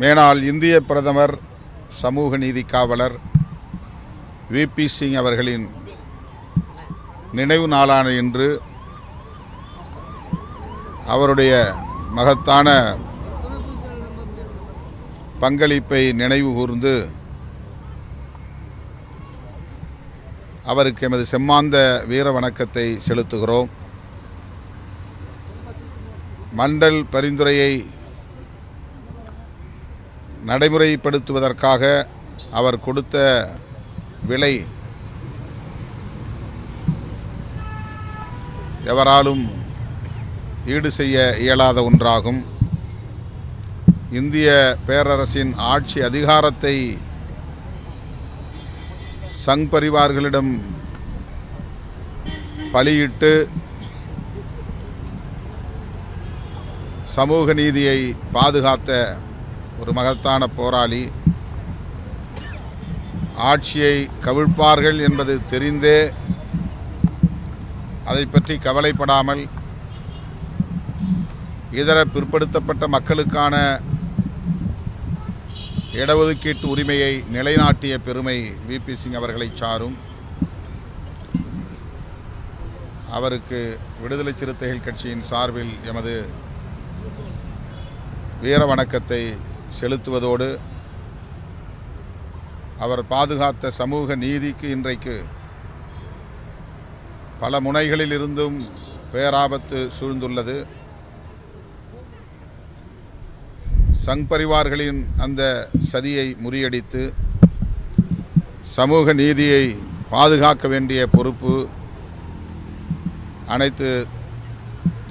மேனால் இந்திய பிரதமர் சமூக நீதி காவலர் விபி சிங் அவர்களின் நினைவு நாளான இன்று அவருடைய மகத்தான பங்களிப்பை நினைவு கூர்ந்து அவருக்கு எமது செம்மாந்த வீர வணக்கத்தை செலுத்துகிறோம். மண்டல் பரிந்துரையை நடைமுறைப்படுத்துவதற்காக அவர் கொடுத்த விலை எவராலும் ஈடு செய்ய இயலாத ஒன்றாகும். இந்திய பேரரசின் ஆட்சி அதிகாரத்தை சங் பரிவார்களிடம் பலியிட்டு சமூக நீதியை பாதுகாத்த ஒரு மகத்தான போராளி. ஆட்சியை கவிழ்ப்பார்கள் என்பது தெரிந்தே அதை பற்றி கவலைப்படாமல் இதர பிற்படுத்தப்பட்ட மக்களுக்கான இடஒதுக்கீட்டு உரிமையை நிலைநாட்டிய பெருமை விபி சிங் அவர்களை சாரும். அவருக்கு விடுதலை சிறுத்தைகள் கட்சியின் சார்பில் எமது வீர வணக்கத்தை செலுத்துவதோடு அவர் பாதுகாத்த சமூக நீதிக்கு இன்றைக்கு பல முனைகளில் இருந்தும் பேராபத்து சூழ்ந்துள்ளது. சங் பரிவார்களின் அந்த சதியை முறியடித்து சமூக நீதியை பாதுகாக்க வேண்டிய பொறுப்பு அனைத்து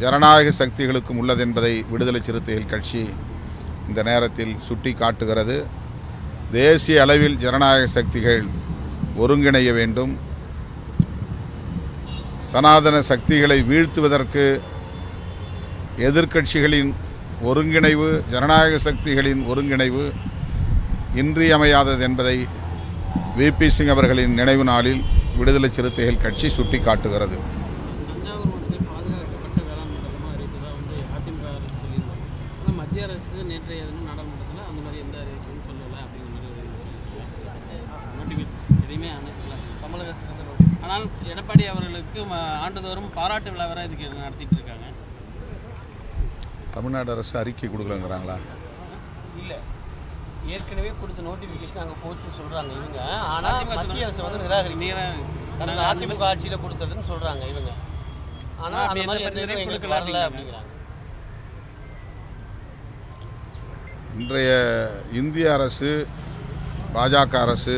ஜனநாயக சக்திகளுக்கும் உள்ளதென்பதை விடுதலை சிறுத்தைகள் கட்சி இந்த நேரத்தில் சுட்டி காட்டுகிறது. தேசிய அளவில் ஜனநாயக சக்திகள் ஒருங்கிணைய வேண்டும். சனாதன சக்திகளை வீழ்த்துவதற்கு எதிர்க்கட்சிகளின் ஒருங்கிணைவு ஜனநாயக சக்திகளின் ஒருங்கிணைவு இன்றியமையாதது என்பதை விபி சிங் அவர்களின் நினைவு நாளில் விடுதலை சிறுத்தைகள் கட்சி சுட்டி காட்டுகிறது தஞ்சாவூர் மாவட்டத்தில் பாதுகாக்கப்பட்ட வேளாண் மண்டலமாக அறிவித்ததாக வந்து அதிமுக அரசு சொல்லியிருந்தாங்க ஆனால் மத்திய அரசு நேற்றைய தினம் நாடாளுமன்றத்தில் அந்த மாதிரி எந்த அறிவிக்கையும் சொல்லலை அப்படிங்கிற மாதிரி ஒரு நோட்டிஃபிகேஷன் எதையுமே அனுப்பல தமிழக. ஆனால் எடப்பாடி அவர்களுக்கு ஆண்டுதோறும் பாராட்டு விழா வேற இதுக்கு நடத்திட்டு இருக்காங்க. தமிழ்நாடு அரசு அறிக்கை கொடுக்கலங்கிறாங்களா? இல்லை. ஏற்கனவே கொடுத்த நோட்டிஃபிகேஷன் அங்கே போச்சுன்னு சொல்கிறாங்க இவங்க. ஆனால் மத்திய அரசு வந்து நிராகரிக்க நீங்க- கடந்த அதிமுக ஆட்சியில் கொடுத்ததுன்னு சொல்கிறாங்க இவங்க. ஆனால் அந்த மாதிரி கொடுக்கல வரல அப்படிங்கிறாங்க. இன்றைய இந்திய அரசு பாஜக அரசு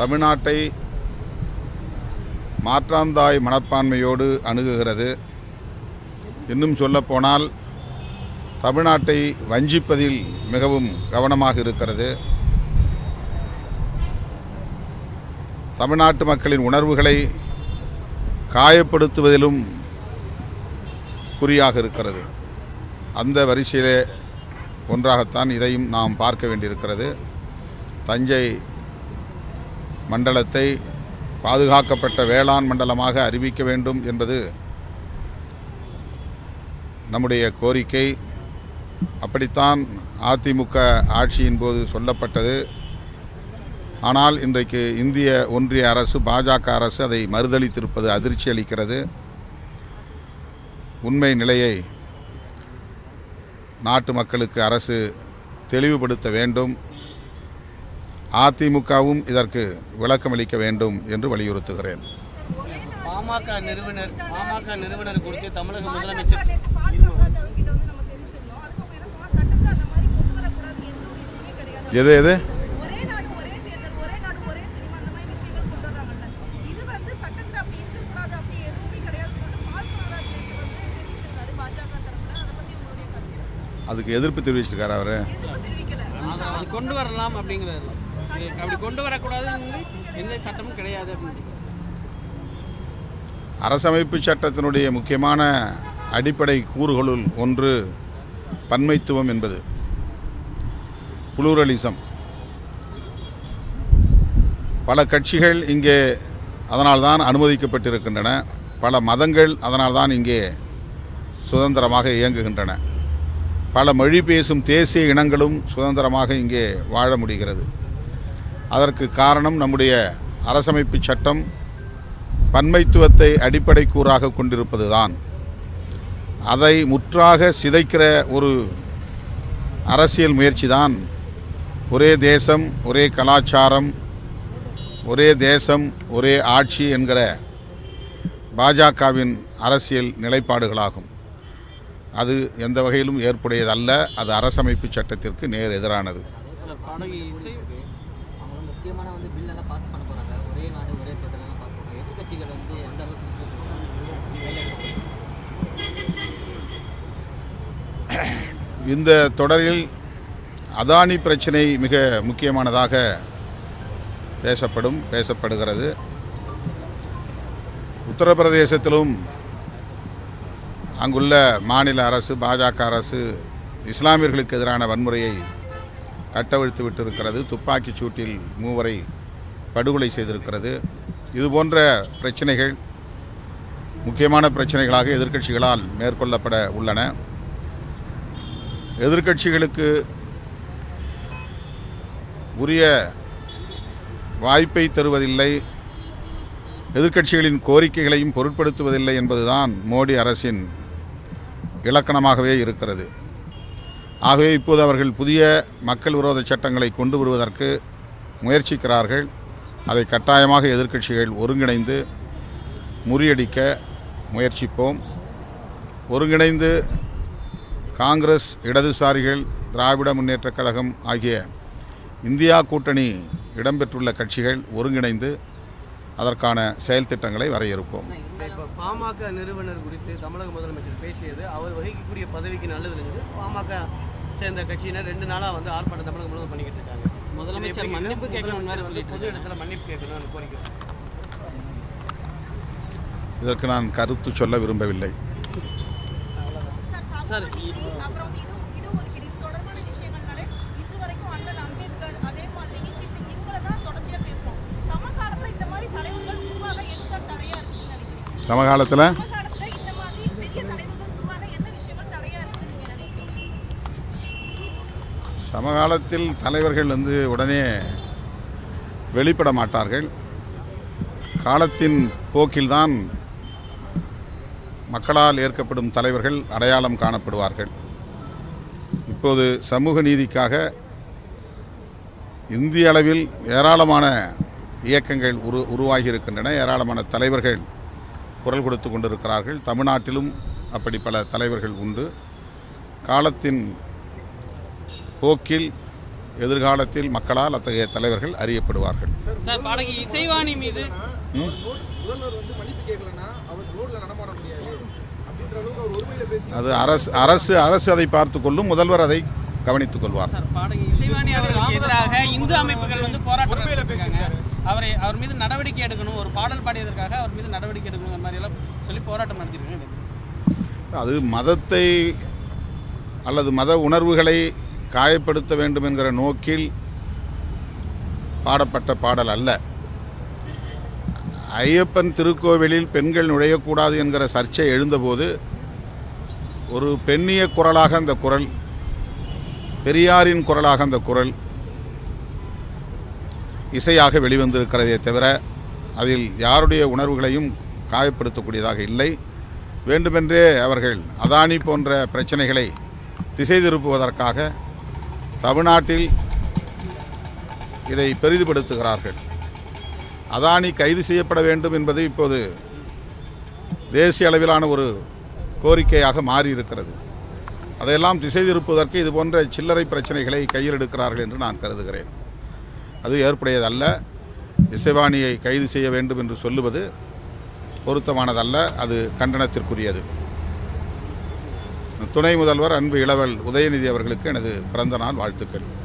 தமிழ்நாட்டை மாற்றாந்தாய் மனப்பான்மையோடு அணுகுகிறது. இன்னும் சொல்லப்போனால் தமிழ்நாட்டை வஞ்சிப்பதில் மிகவும் கவனமாக இருக்கிறது. தமிழ்நாட்டு மக்களின் உணர்வுகளை காயப்படுத்துவதிலும் குறியாக இருக்கிறது. அந்த வரிசையிலே ஒன்றாகத்தான் இதையும் நாம் பார்க்க வேண்டியிருக்கிறது. தஞ்சை மண்டலத்தை பாதுகாக்கப்பட்ட வேளாண் மண்டலமாக அறிவிக்க வேண்டும் என்பது நம்முடைய கோரிக்கை. அப்படித்தான் அதிமுக ஆட்சியின் போது சொல்லப்பட்டது. ஆனால் இன்றைக்கு இந்திய ஒன்றிய அரசு பாஜக அரசு அதை மறுதளித்திருப்பது அதிர்ச்சி அளிக்கிறது உண்மை நிலையை நாட்டு மக்களுக்கு அரசு தெளிவுபடுத்த வேண்டும். அதிமுகவும் இதற்கு விளக்கமளிக்க வேண்டும் என்று வலியுறுத்துகிறேன். பாமக நிறுவனர் பாமக நிறுவனர் குறித்து தமிழக முதலமைச்சர் எது எது ஒரே நாடு ஒரே தேர்தல் ஒரே நாடு ஒரே சினிமா அந்த மாதிரி விஷயங்கள் கொண்டு வர்றாங்கல்ல இது வந்து சட்டத்துல அப்படி இருக்கக்கூடாது அப்படி எதுவுமே கிடையாது சொல்லிட்டு பால் காமராஜ் நேற்று வந்து தெரிவிச்சிருந்தாரு பாஜக தரப்புல அதை பத்தி உங்களுடைய கருத்து என்ன? அதுக்கு எதிர்ப்பு தெரிவிச்சிருக்காரு அவர்? அது கொண்டு வரலாம் அப்படிங்கிறது இது அப்படி கொண்டு வரக்கூடாதுன்னு எந்த சட்டமும் கிடையாது அரசமைப்பு சட்டத்தினுடைய முக்கியமான அடிப்படை கூறுகளுள் ஒன்று பன்மைத்துவம் என்பது. புளூரலிசம். பல கட்சிகள் இங்கே அதனால்தான் பல பல மொழி பேசும் தேசிய இனங்களும் சுதந்திரமாக இங்கே வாழ முடிகிறது. அதற்கு காரணம் நம்முடைய அரசமைப்பு சட்டம் பன்மைத்துவத்தை அடிப்படை கூறாக கொண்டிருப்பதுதான். அதை முற்றாக சிதைக்கிற ஒரு அரசியல் முயற்சி தான் ஒரே தேசம் ஒரே கலாச்சாரம் ஒரே தேசம் ஒரே ஆட்சி என்கிற பாஜகவின் அரசியல் நிலைப்பாடுகளாகும். அது எந்த வகையிலும் ஏற்புடையதல்ல. அது அரசமைப்பு சட்டத்திற்கு நேர் எதிரானது. இந்த தொடரில் அதானி பிரச்சினை மிக முக்கியமானதாக பேசப்படும் பேசப்படுகிறது. உத்தரப்பிரதேசத்திலும் அங்குள்ள மாநில அரசு பாஜக அரசு இஸ்லாமியர்களுக்கு எதிரான வன்முறையை கட்டவிழ்த்து விட்டிருக்கிறது. துப்பாக்கிச் சூட்டில் மூவரை படுகொலை செய்திருக்கிறது. இது போன்ற பிரச்சனைகள் முக்கியமான பிரச்சனைகளாக எதிர்க்கட்சிகளால் மேற்கொள்ளப்பட உள்ளன. எதிர்க்கட்சிகளுக்கு உரிய வாய்ப்பை தருவதில்லை. எதிர்க்கட்சிகளின் கோரிக்கைகளையும் பொருட்படுத்துவதில்லை என்பதுதான் மோடி அரசின் இலக்கணமாகவே இருக்கிறது. ஆகவே இப்போது அவர்கள் புதிய மக்கள் விரோத சட்டங்களை கொண்டு வருவதற்கு முயற்சிக்கிறார்கள். அதை கட்டாயமாக எதிர்க்கட்சிகள் ஒருங்கிணைந்து முறியடிக்க முயற்சிப்போம். ஒருங்கிணைந்து காங்கிரஸ் இடதுசாரிகள் திராவிட முன்னேற்றக் கழகம் ஆகிய இந்தியா கூட்டணி இடம்பெற்றுள்ள கட்சிகள் ஒருங்கிணைந்து அதற்கான செயல் திட்டங்களை வரையறுப்போம். இப்போ பாமக நிறுவனர் குறித்து தமிழக முதலமைச்சர் பேசியது அவர் வகிக்கக்கூடிய பதவிக்கு நல்லதுங்கிறது பாமக சேர்ந்த கட்சியினர் ரெண்டு நாளாக வந்து ஆர்ப்பாட்டம் தமிழகம் முழுவதும் பண்ணிக்கிட்டு இருக்காங்க. முதலமைச்சர் மன்னிப்பு சொல்லிட்டு பொது இடத்துல மன்னிப்பு கேட்கணும்னு கோரிக்கை இதற்கு நான் கருத்து சொல்ல விரும்பவில்லை. சார் நினைக்கிறீங்க? சமகாலத்தில் தலைவர்கள் வந்து உடனே வெளிப்பட மாட்டார்கள். காலத்தின் போக்கில்தான் மக்களால் ஏற்கப்படும் தலைவர்கள் அடையாளம் காணப்படுவார்கள். இப்போது சமூக நீதிக்காக இந்திய அளவில் ஏராளமான இயக்கங்கள் உரு உருவாகி இருக்கின்றன ஏராளமான தலைவர்கள் குரல் கொடுத்து கொண்டிருக்கிறார்கள். தமிழ்நாட்டிலும் அப்படி பல தலைவர்கள் உண்டு. காலத்தின் போக்கில் எதிர்காலத்தில் மக்களால் அத்தகைய தலைவர்கள் அறியப்படுவார்கள். சார் பாடகி இசைவாணி மீது. அது அரசு அரசு அரசு அதை பார்த்து கொள்ளும். முதல்வர் அதை கவனித்துக் கொள்வார். சார் பாடகி இசைவாணி அவர்களுக்கு எதிராக இந்து அமைப்புகள் வந்து போராட்டம் அவரை அவர் மீது நடவடிக்கை எடுக்கணும் ஒரு பாடல் பாடியதற்காக அவர் மீது நடவடிக்கை எடுக்கணும் அந்த எல்லாம் சொல்லி போராட்டம் நடத்திருக்காங்க அது மதத்தை அல்லது மத உணர்வுகளை காயப்படுத்த வேண்டும் என்கிற நோக்கில் பாடப்பட்ட பாடல் அல்ல. ஐயப்பன் திருக்கோவிலில் பெண்கள் நுழையக்கூடாது என்கிற சர்ச்சை எழுந்தபோது ஒரு பெண்ணிய குரலாக அந்த குரல் பெரியாரின் குரலாக அந்த குரல் இசையாக வெளிவந்திருக்கிறதே தவிர அதில் யாருடைய உணர்வுகளையும் காயப்படுத்தக்கூடியதாக இல்லை. வேண்டுமென்றே அவர்கள் அதானி போன்ற பிரச்சனைகளை திசை திருப்புவதற்காக தமிழ்நாட்டில் இதை பெரிதுபடுத்துகிறார்கள். அதானி கைது செய்யப்பட வேண்டும் என்பது இப்போது தேசிய அளவிலான ஒரு கோரிக்கையாக மாறியிருக்கிறது. அதையெல்லாம் திசை திருப்புவதற்கு இது போன்ற சில்லறை பிரச்சனைகளை கையில் எடுக்கிறார்கள் என்று நான் கருதுகிறேன். அது ஏற்புடையதல்ல. இசைவாணியை கைது செய்ய வேண்டும் என்று சொல்லுவது பொருத்தமானதல்ல. அது கண்டனத்திற்குரியது. துணை முதல்வர் அன்பு இளவல் உதயநிதி அவர்களுக்கு எனது பிறந்த நாள் வாழ்த்துக்கள்.